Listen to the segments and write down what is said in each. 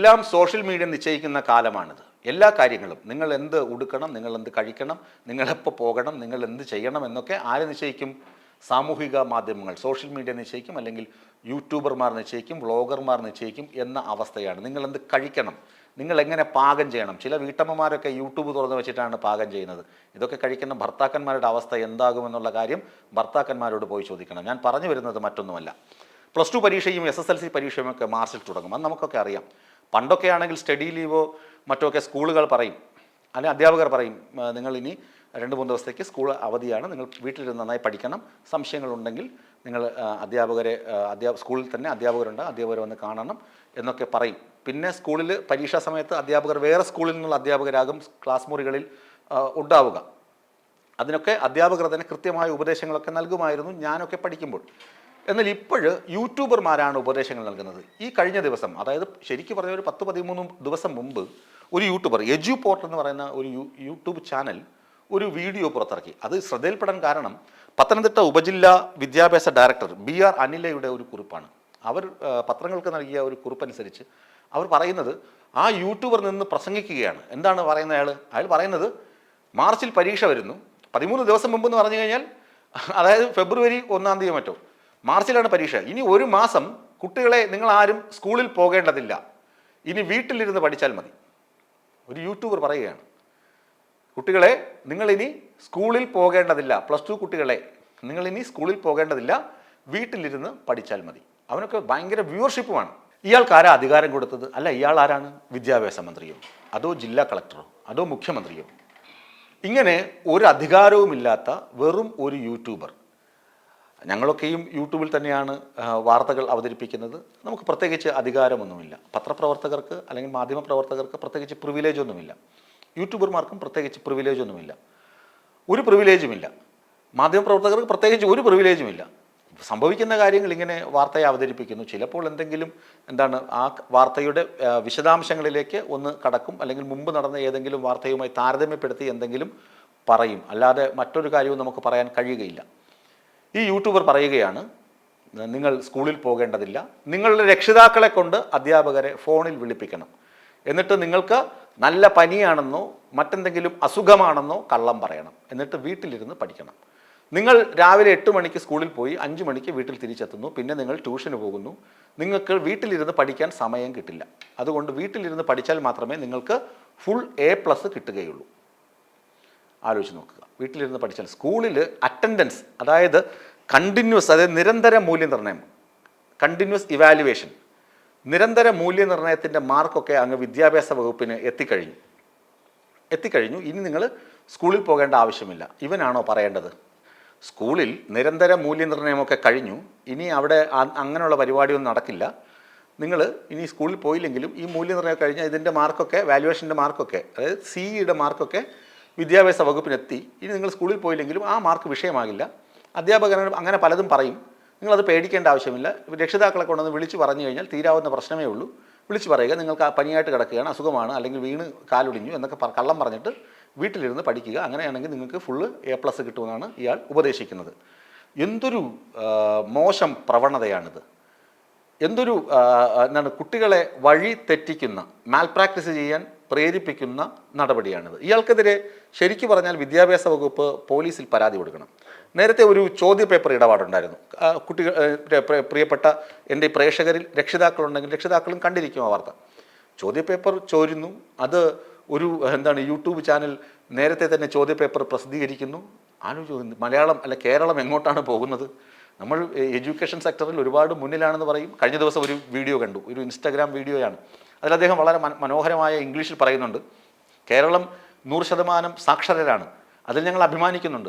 എല്ലാം social media നിശ്ചയിക്കുന്ന കാലമാണിത്. എല്ലാ കാര്യങ്ങളും. നിങ്ങൾ എന്ത് ഉടുക്കണം നിങ്ങൾ എന്ത് കഴിക്കണം നിങ്ങൾ എപ്പോൾ പോകണം നിങ്ങൾ എന്ത് ചെയ്യണം എന്നൊക്കെ ആര് നിശ്ചയിക്കും? സാമൂഹിക മാധ്യമങ്ങൾ. സോഷ്യൽ മീഡിയ നിശ്ചയിക്കും അല്ലെങ്കിൽ യൂട്യൂബർമാർ നിശ്ചയിക്കും വ്ളോഗർമാർ നിശ്ചയിക്കും എന്ന അവസ്ഥയാണ്. നിങ്ങൾ എന്ത് കഴിക്കണം? നിങ്ങൾ എങ്ങനെ പാകം ചെയ്യണം? ചില വീട്ടമ്മമാരൊക്കെ യൂട്യൂബ് തുറന്നു വെച്ചിട്ടാണ് പാകം ചെയ്യുന്നത്. ഇതൊക്കെ കഴിക്കുന്ന ഭർത്താക്കന്മാരുടെ അവസ്ഥ എന്താകുമെന്നുള്ള കാര്യം ഭർത്താക്കന്മാരോട് പോയി ചോദിക്കണം. ഞാൻ പറഞ്ഞു വരുന്നത് മറ്റൊന്നുമല്ല. പ്ലസ് ടു പരീക്ഷയും എസ് എസ് എൽ സി പരീക്ഷയും ഒക്കെ മാർച്ചിൽ തുടങ്ങും. അത് നമുക്കൊക്കെ അറിയാം. പണ്ടൊക്കെ ആണെങ്കിൽ സ്റ്റഡി ലീവോ മറ്റോ ഒക്കെ സ്കൂളുകൾ പറയും. അല്ലെങ്കിൽ അധ്യാപകർ പറയും നിങ്ങൾ ഇനി രണ്ട് മൂന്ന് ദിവസത്തേക്ക് സ്കൂൾ അവധിയാണ് നിങ്ങൾ വീട്ടിലിരുന്ന് നന്നായി പഠിക്കണം. സംശയങ്ങളുണ്ടെങ്കിൽ നിങ്ങൾ അധ്യാപകരെ അധ്യാപ സ്കൂളിൽ തന്നെ അധ്യാപകരുണ്ട് അധ്യാപകരെ വന്ന് കാണണം എന്നൊക്കെ പറയും. പിന്നെ സ്കൂളിൽ പരീക്ഷാ സമയത്ത് അധ്യാപകർ വേറെ സ്കൂളിൽ നിന്നുള്ള അധ്യാപകരാകും ക്ലാസ് മുറികളിൽ ഉണ്ടാവുക. അതിനൊക്കെ അധ്യാപകർ തന്നെ കൃത്യമായ ഉപദേശങ്ങളൊക്കെ നൽകുമായിരുന്നു ഞാനൊക്കെ പഠിക്കുമ്പോൾ. എന്നാൽ ഇപ്പോൾ യൂട്യൂബർമാരാണ് ഉപദേശങ്ങൾ നൽകുന്നത്. ഈ കഴിഞ്ഞ ദിവസം അതായത് ശരിക്കും പറഞ്ഞ ഒരു പത്ത് പതിമൂന്ന് ദിവസം മുമ്പ് ഒരു യൂട്യൂബർ എജു പോർട്ട് എന്ന് പറയുന്ന ഒരു യൂട്യൂബ് ചാനൽ ഒരു വീഡിയോ പുറത്തിറക്കി. അത് ശ്രദ്ധയിൽപ്പെടാൻ കാരണം പത്തനംതിട്ട ഉപജില്ലാ വിദ്യാഭ്യാസ ഡയറക്ടർ ബി ആർ അനിലയുടെ ഒരു കുറിപ്പാണ്. അവർ പത്രങ്ങൾക്ക് നൽകിയ ഒരു കുറിപ്പനുസരിച്ച് അവർ പറയുന്നത് ആ യൂട്യൂബർ നിന്ന് പ്രസംഗിക്കുകയാണ്. എന്താണ് പറയുന്നത് അയാൾ അയാൾ പറയുന്നത് മാർച്ചിൽ പരീക്ഷ വരുന്നു. പതിമൂന്ന് ദിവസം മുമ്പ് എന്ന് പറഞ്ഞു കഴിഞ്ഞാൽ അതായത് ഫെബ്രുവരി ഒന്നാം തീയതി മറ്റോ മാർച്ചിലാണ് പരീക്ഷ. ഇനി ഒരു മാസം കുട്ടികളെ നിങ്ങൾ ആരും സ്കൂളിൽ പോകേണ്ടതില്ല. ഇനി വീട്ടിലിരുന്ന് പഠിച്ചാൽ മതി. ഒരു യൂട്യൂബർ പറയുകയാണ്. കുട്ടികളെ നിങ്ങളിനി സ്കൂളിൽ പോകേണ്ടതില്ല. പ്ലസ് ടു കുട്ടികളെ നിങ്ങളിനി സ്കൂളിൽ പോകേണ്ടതില്ല. വീട്ടിലിരുന്ന് പഠിച്ചാൽ മതി. അവനൊക്കെ ഭയങ്കര വ്യൂവർഷിപ്പുമാണ്. ഇയാൾക്ക് ആരാ അധികാരം കൊടുത്തത്? അല്ല ഇയാൾ ആരാണ്? വിദ്യാഭ്യാസ മന്ത്രിയോ? അതോ ജില്ലാ കളക്ടറോ? അതോ മുഖ്യമന്ത്രിയോ? ഇങ്ങനെ ഒരു അധികാരവുമില്ലാത്ത വെറും ഒരു യൂട്യൂബർ ഞങ്ങളൊക്കെയും യൂട്യൂബിൽ തന്നെയാണ് വാർത്തകൾ അവതരിപ്പിക്കുന്നത്. നമുക്ക് പ്രത്യേകിച്ച് അധികാരമൊന്നുമില്ല. പത്രപ്രവർത്തകർക്ക് അല്ലെങ്കിൽ മാധ്യമപ്രവർത്തകർക്ക് പ്രത്യേകിച്ച് പ്രിവിലേജ് ഒന്നുമില്ല. യൂട്യൂബർമാർക്കും പ്രത്യേകിച്ച് പ്രിവിലേജ് ഒന്നുമില്ല. ഒരു പ്രിവിലേജുമില്ല മാധ്യമപ്രവർത്തകർക്ക് പ്രത്യേകിച്ച് ഒരു പ്രിവിലേജുമില്ല സംഭവിക്കുന്ന കാര്യങ്ങൾ ഇങ്ങനെ വാർത്തയെ അവതരിപ്പിക്കുന്നു. ചിലപ്പോൾ എന്തെങ്കിലും എന്താണ് ആ വാർത്തയുടെ വിശദാംശങ്ങളിലേക്ക് ഒന്ന് കടക്കും. അല്ലെങ്കിൽ മുമ്പ് നടന്ന ഏതെങ്കിലും വാർത്തയുമായി താരതമ്യപ്പെടുത്തി എന്തെങ്കിലും പറയും. അല്ലാതെ മറ്റൊരു കാര്യവും നമുക്ക് പറയാൻ കഴിയുകയില്ല. ഈ യൂട്യൂബർ പറയുകയാണ് നിങ്ങൾ സ്കൂളിൽ പോകേണ്ടതില്ല. നിങ്ങളുടെ രക്ഷിതാക്കളെ കൊണ്ട് അധ്യാപകരെ ഫോണിൽ വിളിപ്പിക്കണം. എന്നിട്ട് നിങ്ങൾക്ക് നല്ല പനിയാണെന്നോ മറ്റെന്തെങ്കിലും അസുഖമാണെന്നോ കള്ളം പറയണം. എന്നിട്ട് വീട്ടിലിരുന്ന് പഠിക്കണം. നിങ്ങൾ രാവിലെ എട്ട് മണിക്ക് സ്കൂളിൽ പോയി അഞ്ച് മണിക്ക് വീട്ടിൽ തിരിച്ചെത്തുന്നു. പിന്നെ നിങ്ങൾ ട്യൂഷന് പോകുന്നു. നിങ്ങൾക്ക് വീട്ടിലിരുന്ന് പഠിക്കാൻ സമയം കിട്ടില്ല. അതുകൊണ്ട് വീട്ടിലിരുന്ന് പഠിച്ചാൽ മാത്രമേ നിങ്ങൾക്ക് ഫുൾ എ പ്ലസ് കിട്ടുകയുള്ളൂ. ആലോചിച്ച് നോക്കുക. വീട്ടിലിരുന്ന് പഠിച്ചാൽ സ്കൂളിൽ അറ്റൻഡൻസ് അതായത് കണ്ടിന്യൂസ് അതായത് നിരന്തര മൂല്യനിർണയം കണ്ടിന്യൂസ് ഇവാലുവേഷൻ നിരന്തര മൂല്യനിർണയത്തിന്റെ മാർക്കൊക്കെ അങ്ങ് വിദ്യാഭ്യാസ വകുപ്പിന് എത്തിക്കഴിഞ്ഞു. എത്തിക്കഴിഞ്ഞു. ഇനി നിങ്ങൾ സ്കൂളിൽ പോകേണ്ട ആവശ്യമില്ല. ഇവനാണോ പറയേണ്ടത്? സ്കൂളിൽ നിരന്തര മൂല്യനിർണയമൊക്കെ കഴിഞ്ഞു. ഇനി അവിടെ അങ്ങനെയുള്ള പരിപാടിയൊന്നും നടക്കില്ല. നിങ്ങൾ ഇനി സ്കൂളിൽ പോയില്ലെങ്കിലും ഈ മൂല്യനിർണയം കഴിഞ്ഞാൽ ഇതിന്റെ മാർക്കൊക്കെ വാല്യുവേഷന്റെ മാർക്കൊക്കെ അതായത് സിഇയുടെ മാർക്കൊക്കെ വിദ്യാഭ്യാസ വകുപ്പിനെത്തി. ഇനി നിങ്ങൾ സ്കൂളിൽ പോയില്ലെങ്കിലും ആ മാർക്ക് വിഷയമാകില്ല. അധ്യാപകർ അങ്ങനെ പലതും പറയും. നിങ്ങളത് പേടിക്കേണ്ട ആവശ്യമില്ല. രക്ഷിതാക്കളെ കൊണ്ടൊന്ന് വിളിച്ച് പറഞ്ഞു കഴിഞ്ഞാൽ തീരാവുന്ന പ്രശ്നമേ ഉള്ളൂ. വിളിച്ച് പറയുക നിങ്ങൾക്ക് ആ പനിയായിട്ട് കിടക്കുകയാണ് അസുഖമാണ് അല്ലെങ്കിൽ വീണ് കാലൊടിഞ്ഞു എന്നൊക്കെ കള്ളം പറഞ്ഞിട്ട് വീട്ടിലിരുന്ന് പഠിക്കുക. അങ്ങനെയാണെങ്കിൽ നിങ്ങൾക്ക് ഫുള്ള് എ പ്ലസ് കിട്ടുമെന്നാണ് ഇയാൾ ഉപദേശിക്കുന്നത്. എന്തൊരു മോശം പ്രവണതയാണിത്. എന്തൊരു എന്താണ് കുട്ടികളെ വഴി തെറ്റിക്കുന്ന മാൽ പ്രാക്ടീസ് ചെയ്യാൻ പ്രേരിപ്പിക്കുന്ന നടപടിയാണിത്. ഇയാൾക്കെതിരെ ശരിക്കു പറഞ്ഞാൽ വിദ്യാഭ്യാസ വകുപ്പ് പോലീസിൽ പരാതി കൊടുക്കണം. നേരത്തെ ഒരു ചോദ്യ പേപ്പർ ഇടപാടുണ്ടായിരുന്നു കുട്ടികൾ പ്രിയപ്പെട്ട എന്റെ പ്രേക്ഷകരിൽ രക്ഷിതാക്കളുണ്ടെങ്കിൽ രക്ഷിതാക്കളും കണ്ടിരിക്കും ആ വാർത്ത. ചോദ്യ പേപ്പർ ചോരുന്നു. അത് ഒരു എന്താണ് യൂട്യൂബ് ചാനൽ നേരത്തെ തന്നെ ചോദ്യ പേപ്പർ പ്രസിദ്ധീകരിക്കുന്നു. ആലോചിച്ചു മലയാളം അല്ല കേരളം എങ്ങോട്ടാണ് പോകുന്നത്? നമ്മൾ എഡ്യൂക്കേഷൻ സെക്ടറിൽ ഒരുപാട് മുന്നിലാണെന്ന് പറയും. കഴിഞ്ഞ ദിവസം ഒരു വീഡിയോ കണ്ടു. ഒരു ഇൻസ്റ്റാഗ്രാം വീഡിയോയാണ്. അതിൽ അദ്ദേഹം വളരെ മനോഹരമായ ഇംഗ്ലീഷിൽ പറയുന്നുണ്ട്. കേരളം നൂറ് ശതമാനം സാക്ഷരരാണ്. അതിൽ ഞങ്ങൾ അഭിമാനിക്കുന്നുണ്ട്.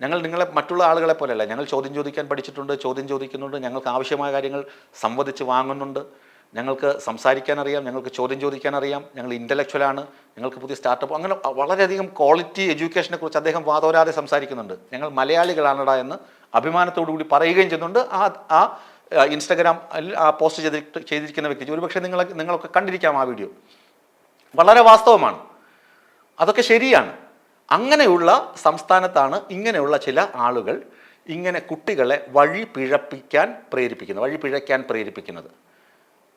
ഞങ്ങൾ നിങ്ങളെ മറ്റുള്ള ആളുകളെ പോലെയല്ല. ഞങ്ങൾ ചോദ്യം ചോദിക്കാൻ പഠിച്ചിട്ടുണ്ട് ചോദ്യം ചോദിക്കുന്നുണ്ട്. ഞങ്ങൾക്ക് ആവശ്യമായ കാര്യങ്ങൾ സംവദിച്ച് വാങ്ങുന്നുണ്ട്. ഞങ്ങൾക്ക് സംസാരിക്കാൻ അറിയാം ഞങ്ങൾക്ക് ചോദ്യം ചോദിക്കാൻ അറിയാം. ഞങ്ങൾ ഇന്റലക്ച്വലാണ് ഞങ്ങൾക്ക് പുതിയ സ്റ്റാർട്ടപ്പ് അങ്ങനെ വളരെയധികം ക്വാളിറ്റി എഡ്യൂക്കേഷനെ കുറിച്ച് അദ്ദേഹം വാതോരാതെ സംസാരിക്കുന്നുണ്ട്. ഞങ്ങൾ മലയാളികളാണടാ എന്ന് അഭിമാനത്തോടു കൂടി പറയുകയും ചെയ്യുന്നുണ്ട്. ആ ആ ഇൻസ്റ്റഗ്രാം ആ പോസ്റ്റ് ചെയ്തിട്ട് ചെയ്തിരിക്കുന്ന വ്യക്തി ഒരുപക്ഷെ നിങ്ങൾ നിങ്ങളൊക്കെ കണ്ടിരിക്കാം ആ വീഡിയോ. വളരെ വാസ്തവമാണ്. അതൊക്കെ ശരിയാണ്. അങ്ങനെയുള്ള സംസ്ഥാനത്താണ് ഇങ്ങനെയുള്ള ചില ആളുകൾ ഇങ്ങനെ കുട്ടികളെ വഴി പിഴപ്പിക്കാൻ പ്രേരിപ്പിക്കുന്നത് വഴി പിഴയ്ക്കാൻ പ്രേരിപ്പിക്കുന്നത്.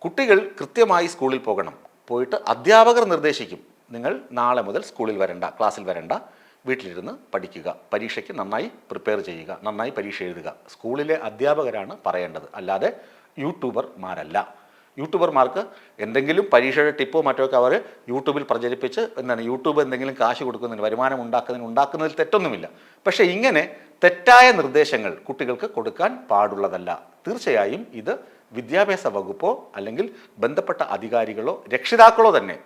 കുട്ടികൾ കൃത്യമായി സ്കൂളിൽ പോകണം. പോയിട്ട് അധ്യാപകർ നിർദ്ദേശിക്കും നിങ്ങൾ നാളെ മുതൽ സ്കൂളിൽ വരണ്ട ക്ലാസ്സിൽ വരണ്ട. വീട്ടിലിരുന്ന് പഠിക്കുക. പരീക്ഷയ്ക്ക് നന്നായി പ്രിപ്പയർ ചെയ്യുക. നന്നായി പരീക്ഷ എഴുതുക. സ്കൂളിലെ അധ്യാപകരാണ് പറയേണ്ടത്. അല്ലാതെ യൂട്യൂബർമാരല്ല യൂട്യൂബർമാർക്ക് എന്തെങ്കിലും പരീക്ഷയുടെ ടിപ്പോ മറ്റോ ഒക്കെ അവർ യൂട്യൂബിൽ പ്രചരിപ്പിച്ച് എന്താണ് യൂട്യൂബ് എന്തെങ്കിലും കാശ് കൊടുക്കുന്നതിന് വരുമാനം ഉണ്ടാക്കുന്നതിന് ഉണ്ടാക്കുന്നതിൽ തെറ്റൊന്നുമില്ല. പക്ഷേ ഇങ്ങനെ തെറ്റായ നിർദ്ദേശങ്ങൾ കുട്ടികൾക്ക് കൊടുക്കാൻ പാടുള്ളതല്ല. തീർച്ചയായും ഇത് വിദ്യാഭ്യാസ വകുപ്പോ അല്ലെങ്കിൽ ബന്ധപ്പെട്ട അധികാരികളോ രക്ഷിതാക്കളോ തന്നെ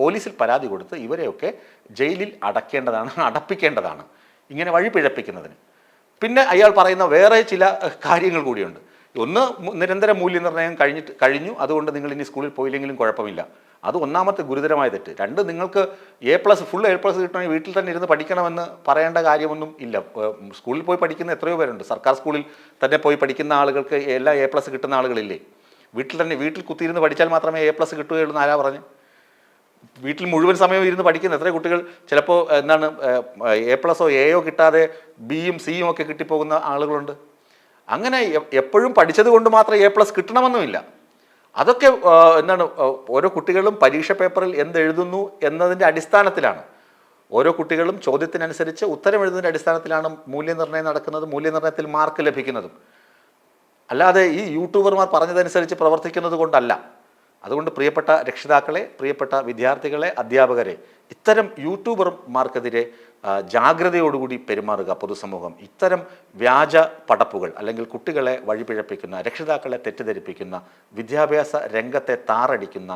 പോലീസിൽ പരാതി കൊടുത്ത് ഇവരെയൊക്കെ ജയിലിൽ അടക്കേണ്ടതാണ് അടപ്പിക്കേണ്ടതാണ്. ഇങ്ങനെ വഴി പിഴപ്പിക്കുന്നതിന്. പിന്നെ അയാൾ പറയുന്ന വേറെ ചില കാര്യങ്ങൾ കൂടിയുണ്ട്. ഒന്ന് നിരന്തര മൂല്യനിർണയം കഴിഞ്ഞിട്ട് കഴിഞ്ഞു. അതുകൊണ്ട് നിങ്ങൾ ഇനി സ്കൂളിൽ പോയില്ലെങ്കിലും കുഴപ്പമില്ല. അത് ഒന്നാമത്തെ ഗുരുതരമായ തെറ്റ്. രണ്ട് നിങ്ങൾക്ക് A plus full A plus കിട്ടണമെങ്കിൽ വീട്ടിൽ തന്നെ ഇരുന്ന് പഠിക്കണമെന്ന് പറയേണ്ട കാര്യമൊന്നും ഇല്ല. സ്കൂളിൽ പോയി പഠിക്കുന്ന എത്രയോ പേരുണ്ട്. സർക്കാർ സ്കൂളിൽ തന്നെ പോയി പഠിക്കുന്ന ആളുകൾക്ക് എല്ലാ എ പ്ലസ് കിട്ടുന്ന ആളുകളില്ലേ? വീട്ടിൽ തന്നെ വീട്ടിൽ കുത്തിയിരുന്ന് പഠിച്ചാൽ മാത്രമേ എ പ്ലസ് കിട്ടുകയുള്ളൂ എന്ന് ആരാ പറഞ്ഞു? വീട്ടിൽ മുഴുവൻ സമയം ഇരുന്ന് പഠിക്കുന്ന എത്ര കുട്ടികൾ ചിലപ്പോൾ എന്താണ് എ പ്ലസോ എയോ കിട്ടാതെ ബിയും സിയും ഒക്കെ കിട്ടിപ്പോകുന്ന ആളുകളുണ്ട്. അങ്ങനെ എപ്പോഴും പഠിച്ചത് കൊണ്ട് മാത്രം എ പ്ലസ് കിട്ടണമെന്നുമില്ല. അതൊക്കെ എന്താണ് ഓരോ കുട്ടികളും പരീക്ഷ പേപ്പറിൽ എന്തെഴുതുന്നു എന്നതിന്റെ അടിസ്ഥാനത്തിലാണ്. ഓരോ കുട്ടികളും ചോദ്യത്തിനനുസരിച്ച് ഉത്തരം എഴുതുന്നതിന്റെ അടിസ്ഥാനത്തിലാണ് മൂല്യനിർണയം നടക്കുന്നത് മൂല്യനിർണയത്തിൽ മാർക്ക് ലഭിക്കുന്നതും. അല്ലാതെ ഈ യൂട്യൂബർമാർ പറഞ്ഞതനുസരിച്ച് പ്രവർത്തിക്കുന്നത് കൊണ്ടല്ല. അതുകൊണ്ട് പ്രിയപ്പെട്ട രക്ഷിതാക്കളെ പ്രിയപ്പെട്ട വിദ്യാർത്ഥികളെ അധ്യാപകരെ ഇത്തരം യൂട്യൂബർമാർക്കെതിരെ ജാഗ്രതയോടുകൂടി പെരുമാറുക പൊതുസമൂഹം. ഇത്തരം വ്യാജ പടപ്പുകൾ അല്ലെങ്കിൽ കുട്ടികളെ വഴിപിഴപ്പിക്കുന്ന രക്ഷിതാക്കളെ തെറ്റിദ്ധരിപ്പിക്കുന്ന വിദ്യാഭ്യാസ രംഗത്തെ താറടിക്കുന്ന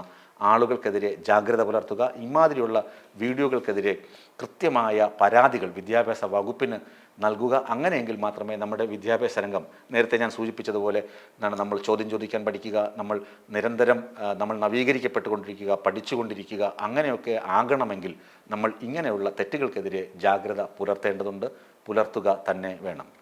ആളുകൾക്കെതിരെ ജാഗ്രത പുലർത്തുക. ഇമാതിരിയുള്ള വീഡിയോകൾക്കെതിരെ കൃത്യമായ പരാതികൾ വിദ്യാഭ്യാസ വകുപ്പിന് നൽകുക. അങ്ങനെയെങ്കിൽ മാത്രമേ നമ്മുടെ വിദ്യാഭ്യാസ രംഗം നേരത്തെ ഞാൻ സൂചിപ്പിച്ചതുപോലെ എന്താണ് നമ്മൾ ചോദ്യം ചോദിക്കാൻ പഠിക്കുക നമ്മൾ നിരന്തരം നമ്മൾ നവീകരിക്കപ്പെട്ടുകൊണ്ടിരിക്കുക പഠിച്ചുകൊണ്ടിരിക്കുക അങ്ങനെയൊക്കെ ആകണമെങ്കിൽ നമ്മൾ ഇങ്ങനെയുള്ള തെറ്റുകൾക്കെതിരെ ജാഗ്രത പുലർത്തേണ്ടതുണ്ട്. പുലർത്തുക തന്നെ വേണം.